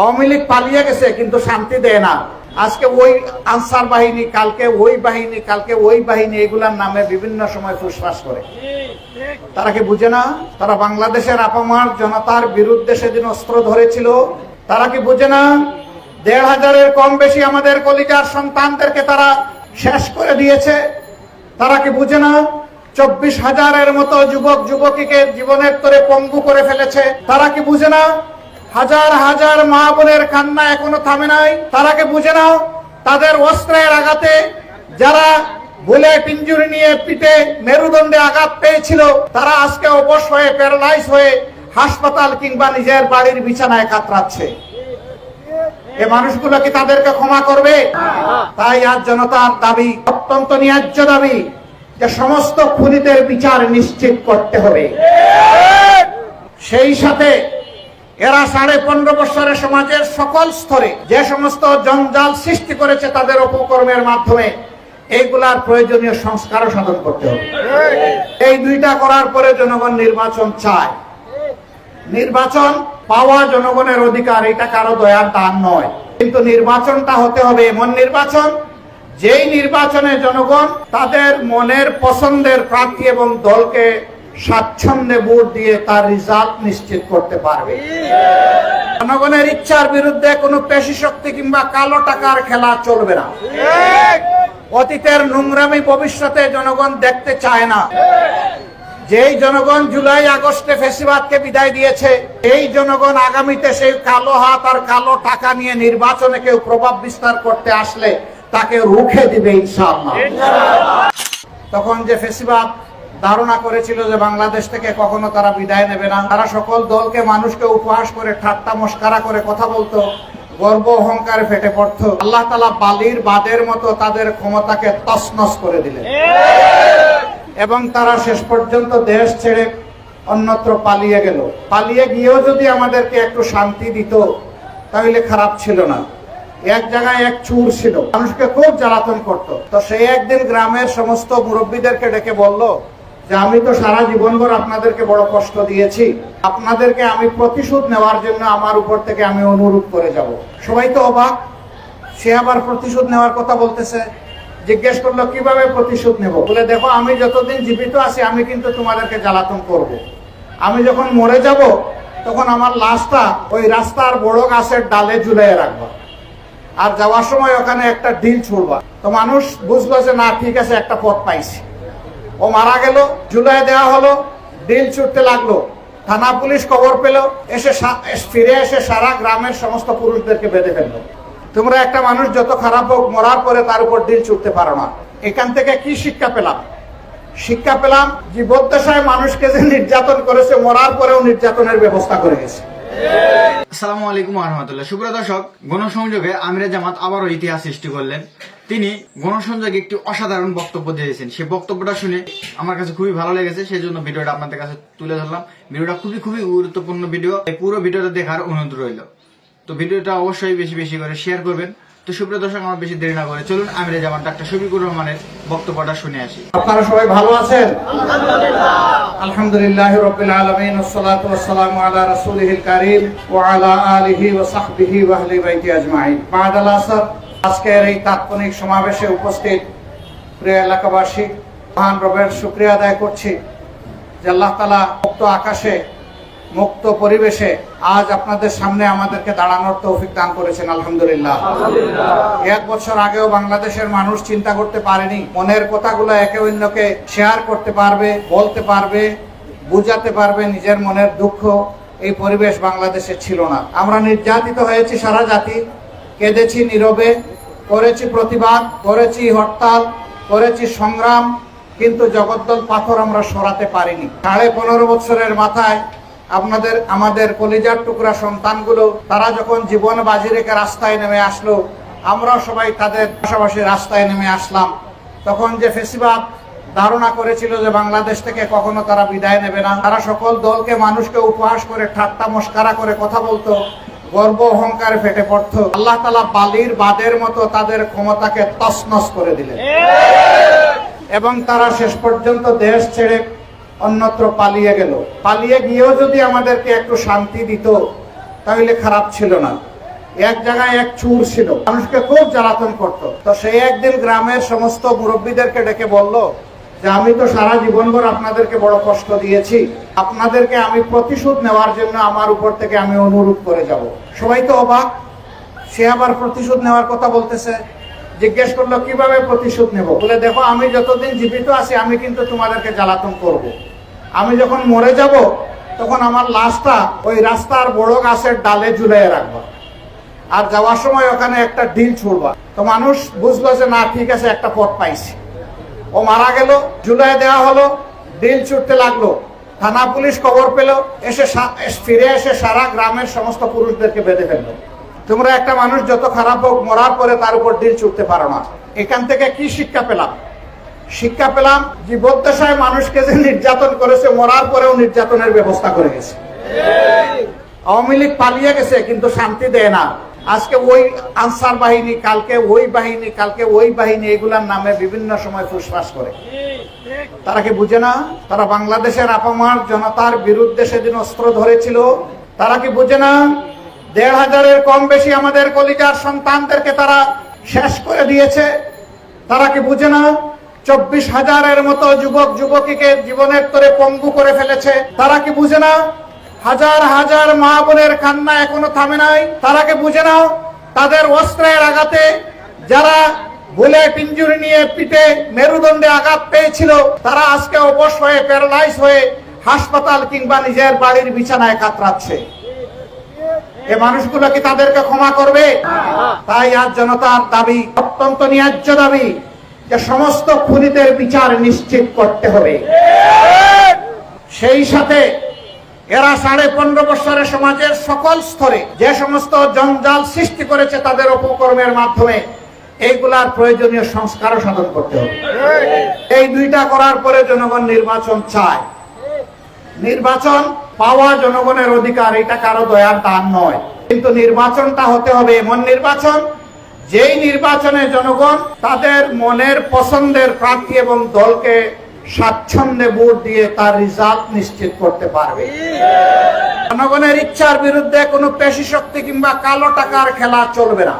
আওয়ামী লীগ পালিয়ে গেছে, কিন্তু শান্তি দেয় না। আজকে ওই আনসার বাহিনী, কালকে ওই বাহিনী, কালকে ওই বাহিনী, এগুলার নামে বিভিন্ন সময় ফুসফাস করে। তারা কি বুঝে না? তারা বাংলাদেশের আপামার জনতার বিরুদ্ধে সেদিন অস্ত্র ধরেছিল। তারা কি বুঝে না? দেড় হাজারের কম বেশি আমাদের কলিজার সন্তানদেরকে তারা শেষ করে দিয়েছে। তারা কি বুঝে না? চব্বিশ হাজারের মতো যুবক যুবতীকে জীবনের তরে পঙ্গু করে ফেলেছে। তারা কি বুঝে না? হাজার হাজার মা বোনের কান্না এখনও থামে নাই। তারা কি বুঝে নাও, তাদের অস্ত্রের আঘাতে যারা বুলেট ইঞ্জুরি নিয়ে পিঠে মেরুদণ্ডে আঘাত পেয়েছিল, তারা আজকে অবশ হয়ে প্যারালাইজ হয়ে হাসপাতাল কিংবা নিজের বাড়ির বিছানায় কাতরাচ্ছে। এ মানুষগুলো কি তাদেরকে ক্ষমা করবে? তাই আজ জনতার দাবি, অত্যন্ত ন্যায্য দাবি, যে সমস্ত খুনিদের বিচার নিশ্চিত করতে হবে। সেই সাথে এরা সাড়ে পনেরো বছরের সমাজের সকল স্তরে যে সমস্ত জঞ্জাল সৃষ্টি করেছে তাদের অপকর্মের মাধ্যমে, এইগুলার প্রয়োজনীয় সংস্কারও সাধন করতে হবে। এই দুইটা করার পরে জনগণ নির্বাচন চায়। নির্বাচন পাওয়া জনগণের অধিকার, এটা কারও দয়ার দান নয়। কিন্তু নির্বাচনটা হতে হবে এমন নির্বাচন, যেই নির্বাচনে জনগণ তাদের মনের পছন্দের প্রার্থী এবং দলকে স্বাচ্ছন্দ্যে ভোট দিয়ে তার রেজাল্ট নিশ্চিত করতে পারবে। জনগণের ইচ্ছার বিরুদ্ধে কোনো পেশি শক্তি কিংবা কালো টাকার খেলা চলবে না। অতীতের নোংরামি ভবিষ্যতে জনগণ দেখতে চায় না। যেই জনগণ জুলাই, আগস্টে ফেসিবাদকে বিদায় দিয়েছে এই জনগণ আগামীতে সেই কালো হাত আর কালো টাকা নিয়ে নির্বাচনে কেউ প্রভাব বিস্তার করতে আসলে তাকে রুখে দিবে ইনশাআল্লাহ। তখন যে ফেসিবাদ ধারণা করেছিল যে বাংলাদেশ থেকে কখনো তারা বিদায় নেবে না। তারা সকল দলকে, মানুষকে উপহাস করে, ঠাট্টা, মস্কারা করে কথা বলতো। গর্ব, অহংকারে ফেটে পড়তো। আল্লাহ তালা বালির বাদের মতো তাদের ক্ষমতাকে তছনছ করে দিলেন। এবং তারা শেষ পর্যন্ত দেশ ছেড়ে অন্যত্র পালিয়ে গেল। পালিয়ে গিয়েও যদি আমাদেরকে একটু শান্তি দিত, তাহলে খারাপ ছিল না। এক জায়গায় এক চুর ছিল। মানুষকে খুব জ্বালাতন করত। তো সেই একদিন গ্রামের সমস্ত মুরব্বীদেরকে ডেকে বলল যে আমি তো সারা জীবনভর আপনাদেরকে বড় কষ্ট দিয়েছি। আপনাদেরকে আমি প্রতিশোধ নেওয়ার জন্য আমার উপর থেকে আমি অনুরোধ করে যাব। সবাই তো অবাক, সে আবার প্রতিশোধ নেওয়ার কথা বলতেছে। জিজ্ঞেস করল, কীভাবে প্রতিশোধ নেব? বলে, দেখো, আমি যতদিন জীবিত আছি, আমি কিন্তু তোমাদেরকে জ্বালাতন করব। আমি যখন মরে যাব, তখন আমার লাশটা ওই রাস্তার বড় গাছের ডালে ঝুলিয়ে রাখব। আর যাওয়ার সময় ওখানে একটা ডিল ছুড়বা। তো মানুষ বুঝলো যে, না, ঠিক আছে, একটা পথ পাইছি। ও মারা গেল ঝুলাই দেওয়া হলো ডিল ছুটতে লাগল। থানা পুলিশ খবর পেল, এসে ফিরে এসে সারা গ্রামের সমস্ত পুরুষদেরকে বেঁধে ফেলল। তোমরা একটা মানুষ যত খারাপ হোক, মরার পরে তার উপর ডিল ছুটতে পারো না। এখান থেকে কি শিক্ষা পেলাম? শিক্ষা পেলাম জীবদ্দশায় মানুষকে যে নির্যাতন করেছে, মরার পরেও নির্যাতনের ব্যবস্থা করে গেছে। আসসালামু আলাইকুম রহমতুল্লাহ। সুপ্রিয় দর্শক, গণসংযোগে আমিরে জামাত আবারও ইতিহাস সৃষ্টি করলেন। তিনি গণসংযোগে একটি অসাধারণ বক্তব্য দিয়েছেন। সেই বক্তব্যটা শুনে আমার কাছে খুবই ভালো লেগেছে সেই জন্য ভিডিওটা আপনাদের কাছে তুলে ধরলাম। ভিডিওটা খুবই খুবই গুরুত্বপূর্ণ ভিডিও এই পুরো ভিডিওটা দেখার অনুরোধ রইল। তো ভিডিওটা অবশ্যই বেশি বেশি করে শেয়ার করবেন। তো সুপ্রিয় দর্শক আমার বেশি দেরি না করে চলুন আমিরে জামাত ডাক্তার শফিকুর রহমানের বক্তব্যটা শুনে আসি। আপনারা সবাই ভালো আছেন? আলহামদুলিল্লাহ। রাব্বিল আলামিন ওয়াসসালাতু ওয়াসসালামু আলা রাসূলিহিল কারীম ওয়া আলা আলিহি ওয়া সাহবিহি ওয়া আহলি বাইতি আজমাইন। বাদাল আসর আজকের এই তাৎক্ষণিক সমাবেশে উপস্থিত প্রিয় এলাকাবাসী মহান রবের শুকরিয়া আদায় করছি যে আল্লাহ তাআলা মুক্ত আকাশে মুক্ত পরিবেশে আজ আপনাদের সামনে আমাদেরকে দাঁড়ানোর তৌফিক দান করেছেন আলহামদুলিল্লাহ। এক বছর আগেও বাংলাদেশের মানুষ চিন্তা করতে পারেনি মনের কথাগুলো একে অন্যকে শেয়ার করতে পারবে বলতে পারবে বুঝাতে পারবে নিজের মনের দুঃখ এই পরিবেশ বাংলাদেশে ছিল না। আমরা নির্যাতিত হয়েছি সারা জাতি কেঁদেছি নীরবে করেছি প্রতিবাদ, করেছি হরতাল, করেছি সংগ্রাম, কিন্তু জগদ্দল পাথর আমরা সরাতে পারিনি। সাড়ে পনেরো বছরের মাথায় আপনাদের, আমাদের কলিজার টুকরা সন্তানগুলো, তারা যখন জীবন বাজি রেখে রাস্তায় নেমে আসলো আমরা সবাই তাদের পাশাপাশি রাস্তায় নেমে আসলাম। তখন যে ফেসিবাদ ধারণা করেছিল যে বাংলাদেশ থেকে কখনো তারা বিদায় নেবে না, তারা সকল দলকে, মানুষকে উপহাস করে, ঠাট্টা মস্কারা করে কথা বলতো। গর্ব অহংকারে ফেটে পড়তো। আল্লাহ তালা বালির বাদের মতো তাদের ক্ষমতাকে তছনছ করে দিলেন। এবং তারা শেষ পর্যন্ত দেশ ছেড়ে অন্যত্র পালিয়ে গেল। পালিয়ে গিয়েও যদি আমাদেরকে একটু শান্তি দিত, তাহলে খারাপ ছিল না। এক জায়গায় এক চুর ছিল। মানুষকে খুব জ্বালাতন করত। তো সেই একদিন গ্রামের সমস্ত মুরব্বীদেরকে ডেকে বলল যে আমি তো সারা জীবনভর আপনাদেরকে বড় কষ্ট দিয়েছি। আপনাদেরকে আমি প্রতিশোধ নেওয়ার জন্য আমার উপর থেকে আমি অনুরোধ করে যাব। সবাই তো অবাক, সে আবার প্রতিশোধ নেওয়ার কথা বলতেছে। জিজ্ঞেস করল, কীভাবে প্রতিশোধ নেব? বলে, দেখো, আমি যতদিন জীবিত আছি, আমি কিন্তু তোমাদেরকে জ্বালাতন করব। আমি যখন মরে যাব, তখন আমার লাশটা ওই রাস্তার বড় গাছের ডালে ঝুলিয়ে রাখব। আর যাওয়ার সময় ওখানে একটা ডিল ছুড়বা। তো মানুষ বুঝলো যে, না, ঠিক আছে, একটা পথ পাইছি। ও মারা গেল জুলাই দেওয়া হলো ডিল ছুটতে লাগল। থানা পুলিশ খবর পেল, এসে ফিরে এসে সারা গ্রামের সমস্ত পুরুষদেরকে বেঁধে ফেলল। তোমরা একটা মানুষ যত খারাপ হোক, মরার পরে তার উপর ডিল ছুটতে পারো না। এখান থেকে কি শিক্ষা পেলাম? শিক্ষা পেলাম, জীবদ্দশায় মানুষকে যে নির্যাতন করেছে, মরার পরেও নির্যাতনের ব্যবস্থা করে গেছে। আওয়ামী লীগ পালিয়ে গেছে, কিন্তু শান্তি দেয় না। আজকে ওই আনসার বাহিনী, কালকে ওই বাহিনী, কালকে ওই বাহিনী, এগুলার নামে বিভিন্ন সময় ফুসফাস করে। তারা কি বুঝে না? তারা বাংলাদেশের আপামার জনতার বিরুদ্ধে সেদিন অস্ত্র ধরেছিল। তারা কি বুঝে না? দেড় হাজারের কম বেশি আমাদের কলিজার সন্তানদেরকে তারা শেষ করে দিয়েছে। তারা কি বুঝে না? চব্বিশ হাজারের মতো যুবক যুবতীকে জীবনের তরে পঙ্গু করে ফেলেছে। তারা কি বুঝে না? হাজার হাজার মা বোনের কান্না এখনও থামে নাই। তারা কি বুঝে নাও, তাদের অস্ত্রের আঘাতে যারা বুলেট ইঞ্জুরি নিয়ে পিঠে মেরুদণ্ডে আঘাত পেয়েছিল, তারা আজকে অবশ হয়ে প্যারালাইজ হয়ে হাসপাতাল কিংবা নিজের বাড়ির বিছানায় কাতরাচ্ছে। এ মানুষগুলো কি তাদেরকে ক্ষমা করবে? তাই আজ জনতার দাবি, অত্যন্ত ন্যায্য দাবি, যে সমস্ত খুনিদের বিচার নিশ্চিত করতে হবে। সেই সাথে এরা সাড়ে পনেরো বছরের সমাজের সকল স্তরে যে সমস্ত জঞ্জাল সৃষ্টি করেছে তাদের অপকর্মের মাধ্যমে, এইগুলার প্রয়োজনীয় সংস্কারও সাধন করতে হবে। এই দুইটা করার পরে জনগণ নির্বাচন চায়। নির্বাচন পাওয়া জনগণের অধিকার, এটা কারও দয়ার দান নয়। কিন্তু নির্বাচনটা হতে হবে এমন নির্বাচন, যেই নির্বাচনে জনগণ তাদের মনের পছন্দের প্রার্থী এবং দলকে স্বাচ্ছন্দ্যে ভোট দিয়ে তার রেজাল্ট নিশ্চিত করতে পারবে। জনগণের ইচ্ছার বিরুদ্ধে কোনো পেশি শক্তি কিংবা কালো টাকার খেলা চলবে না।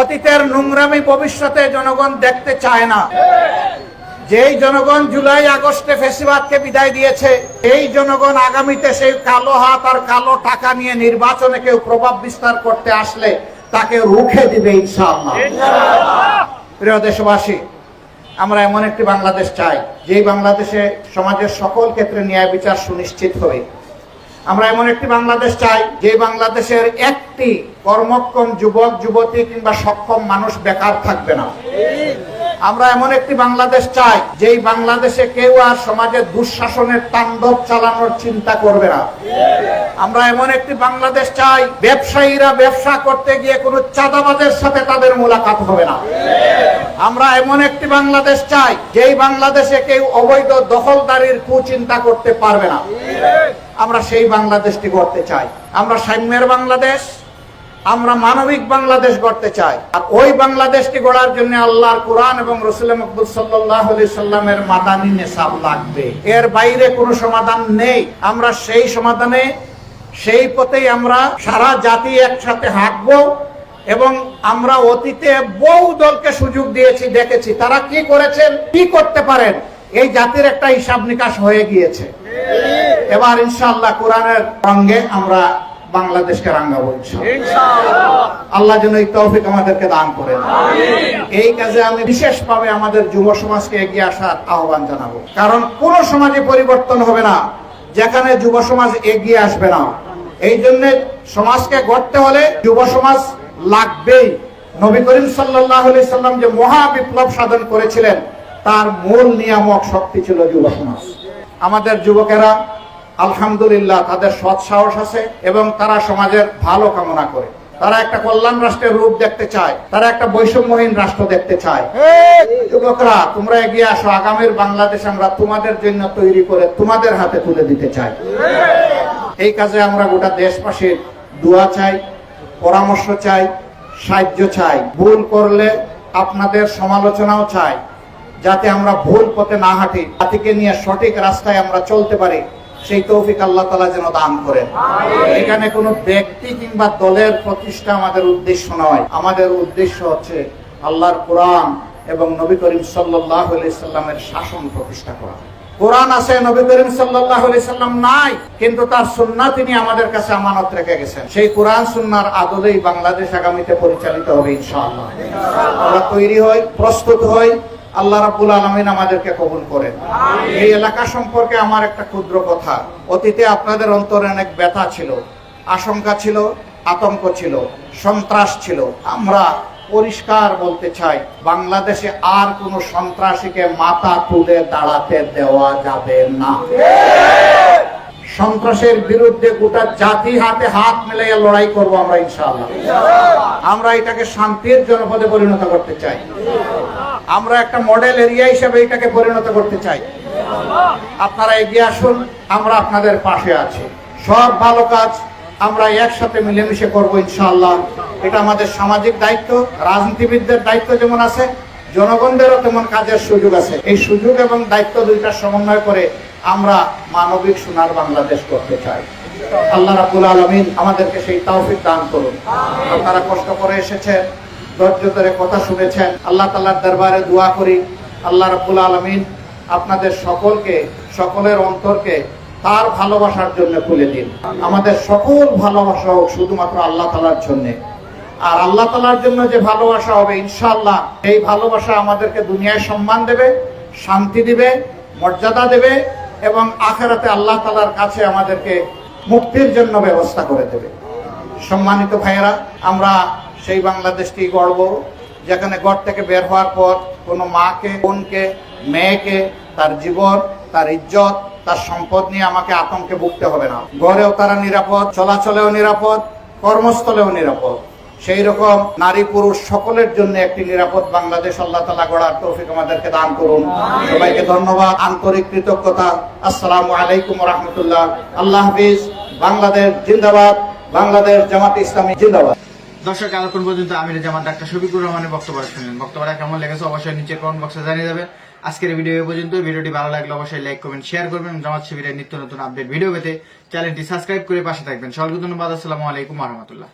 অতীতের নোংরামি ভবিষ্যতে জনগণ দেখতে চায় না। যেই জনগণ জুলাই, আগস্টে ফেসিবাদকে বিদায় দিয়েছে এই জনগণ আগামীতে সেই কালো হাত আর কালো টাকা নিয়ে নির্বাচনে কেউ প্রভাব বিস্তার করতে আসলে তাকে রুখে দিবে ইনশাআল্লাহ। প্রিয় দেশবাসী আমরা এমন একটি বাংলাদেশ চাই, যেই বাংলাদেশে সমাজের সকল ক্ষেত্রে ন্যায় বিচার সুনিশ্চিত হবে। আমরা এমন একটি বাংলাদেশ চাই যে বাংলাদেশের একটি কর্মক্ষম যুবক, যুবতী কিংবা সক্ষম মানুষ বেকার থাকবে না। আমরা এমন একটি বাংলাদেশ চাই, যেই বাংলাদেশে কেউ আর সমাজে দুঃশাসনের তাণ্ডব চালানোর চিন্তা করবে না। আমরা এমন একটি বাংলাদেশ চাই, ব্যবসায়ীরা ব্যবসা করতে গিয়ে কোনো চাঁদাবাজের সাথে তাদের মোলাকাত হবে না। আমরা এমন একটি বাংলাদেশ চাই, যেই বাংলাদেশে কেউ অবৈধ দখলদারির কুচিন্তা করতে পারবে না। আমরা সেই বাংলাদেশটি করতে চাই। আমরা সাম্যের বাংলাদেশ আমরা মানবিক বাংলাদেশ গড়তে চাই। আর ওই বাংলাদেশটি গড়ার জন্য আল্লাহর কোরআন এবং রসুল মকবুল সাল্লাহ সাল্লামের মাদানী নেশাব লাগবে। এর বাইরে কোনো সমাধান নেই। আমরা সেই সমাধানে, সেই পথেই আমরা সারা জাতি একসাথে হাঁটবো এবং আমরা অতীতে বহু দলকে সুযোগ দিয়েছি, দেখেছি। তারা কি করেছেন? কি করতে পারেন? এই জাতির একটা হিসাব নিকাশ হয়ে গিয়েছে। এবার ইনশাল্লাহ কোরআনের সঙ্গে আমরা বাংলাদেশকে রাঙ্গাবো আল্লাহ যেন এই তৌফিক আমাদেরকে দান করেন। এই কাজে আমি বিশেষভাবে আমাদের যুব সমাজকে এগিয়ে আসার আহ্বান জানাব। কারণ কোন সমাজে পরিবর্তন হবে না যেখানে যুব সমাজ এগিয়ে আসবে না। এই জন্য সমাজকে গড়তে হলে যুব সমাজ লাগবেই। নবী করিম সাল্লাহ সাল্লাম যে মহা বিপ্লব সাধন করেছিলেন তার মূল নিয়ামক শক্তি ছিল যুব সমাজ। আমাদের যুবকেরা আলহামদুলিল্লাহ, তাদের সৎ সাহস আছে এবং তারা সমাজের ভালো কামনা করে। তারা একটা কল্যাণ রাষ্ট্রের রূপ দেখতে চায়, তারা একটা বৈষম্যহীন রাষ্ট্র দেখতে চায়। যুবকরা, তোমরা এগিয়ে আসো, আগামীর বাংলাদেশ আমরা তোমাদের জন্য তৈরি করে তোমাদের হাতে তুলে দিতে চাই। এই কাজে আমরা গোটা দেশবাসীর দোয়া চাই, পরামর্শ চাই, সাহায্য চাই। ভুল করলে আপনাদের সমালোচনাও চাই, যাতে আমরা ভুল পথে না হাঁটি। জাতিকে নিয়ে সঠিক রাস্তায় আমরা চলতে পারি। সেই তৌফিক আল্লাহ তালা যেন দান করেন। এখানে কোনো ব্যক্তি কিংবা দলের প্রতিষ্ঠা আমাদের উদ্দেশ্য নয়। আমাদের উদ্দেশ্য হচ্ছে আল্লাহর কোরআন এবং নবী করিম সাল্লাহ সাল্লামের শাসন প্রতিষ্ঠা করা। কোরআন আছে নবী করিম সাল্লাহ সাল্লাম নাই কিন্তু তার সুন্না তিনি আমাদের কাছে আমানত রেখে গেছেন। সেই কোরআন সুন্নার আদলেই বাংলাদেশ আগামীতে পরিচালিত হবে ইনশাআল্লাহ। আমরা তৈরি হই প্রস্তুত হই আল্লাহ রাব্বুল আলমিন আমাদেরকে কবুল করেন। এই এলাকা সম্পর্কে আমার একটা ক্ষুদ্র কথা। অতীতে আপনাদের অন্তরে অনেক ব্যথা ছিল আশঙ্কা ছিল আতঙ্ক ছিল সন্ত্রাস ছিল। আমরা পরিষ্কার বলতে চাই বাংলাদেশে আর কোন সন্ত্রাসীকে মাথা তুলে দাঁড়াতে দেওয়া যাবে না। সন্ত্রাসের বিরুদ্ধে গোটা জাতি হাতে হাত মিলাইয়া লড়াই করব আমরা ইনশাআল্লাহ। আমরা এটাকে শান্তির জনপদে পরিণত করতে চাই। আমরা একটা মডেল এরিয়া হিসেবে এটাকে পরিণত করতে চাই। আপনারা এগিয়ে আসুন, আমরা আপনাদের পাশে আছি। সব ভালো কাজ আমরা একসাথে মিলেমিশে করব ইনশাআল্লাহ। এটা আমাদের সামাজিক দায়িত্ব, রাজনীতিবিদদের দায়িত্ব যেমন আছে, জনগণদেরও তেমন কাজের সুযোগ আছে। এই সুযোগ এবং দায়িত্ব দুইটা সমন্বয় করে আমরা মানবিক সোনার বাংলাদেশ করতে চাই। আল্লাহ রাবুল আলমিন আমাদেরকে সেই তৌফিক দান করুন। আপনারা কষ্ট করে এসেছেন ধৈর্য ধরে কথা শুনেছেন। আল্লাহ তাল্লার দরবারে দোয়া করি। আল্লাহ রাবুল আলমিন আপনাদের সকলকে, সকলের অন্তরকে তার ভালোবাসার জন্য খুলে দিন। আমাদের সকল ভালোবাসা হোক শুধুমাত্র আল্লাহ তালার জন্যে। আর আল্লাহ তালার জন্য যে ভালোবাসা হবে ইনশাল্লাহ এই ভালোবাসা আমাদেরকে দুনিয়ায় সম্মান দেবে, শান্তি দিবে, মর্যাদা দেবে এবং আখেরাতে আল্লাহ তালার কাছে আমাদেরকে মুক্তির জন্য ব্যবস্থা করে দেবে। সম্মানিত ভাইয়েরা, আমরা সেই বাংলাদেশটি গড়ব। যেখানে ঘর থেকে বের হওয়ার পর কোনো মাকে বোনকে মেয়েকে তার জীবন তার ইজ্জত তার সম্পদ নিয়ে আমাকে আতঙ্কে ভুগতে হবে না। ঘরেও তারা নিরাপদ চলাচলেও নিরাপদ কর্মস্থলেও নিরাপদ। সেই রকম নারী পুরুষ সকলের জন্য একটি নিরাপদ বাংলাদেশ আল্লাহ তালা গড়ার তৌফিক আমাদেরকে দান করুন। সবাইকে ধন্যবাদ। আন্তরিক কৃতজ্ঞতা। আসসালামু আলাইকুম রহমতুল্লাহ। আল্লাহ হাফিজ। বাংলাদেশ জিন্দাবাদ। বাংলাদেশ জামাত ইসলামী জিন্দাবাদ। দর্শক, এতক্ষণ পর্যন্ত আমির জামান ডাক্তার শফিকুর রহমানের বক্তব্য শুনলেন। বক্তব্যটা কেমন লেগেছে অবশ্যই নিচের কমেন্ট বক্সে জানিয়ে যাবে আজকের ভিডিও পর্যন্ত। ভিডিওটি ভালো লাগলে অবশ্যই লাইক কমেন্ট শেয়ার করবেন। জামাত শিবিরের নিত্য নতুন আপডেট ভিডিও পেতে চ্যানেলটি সাবস্ক্রাইব করে পাশে থাকবেন। সকলকে ধন্যবাদ। আসসালামু আলাইকুম রহমতুল্লাহ।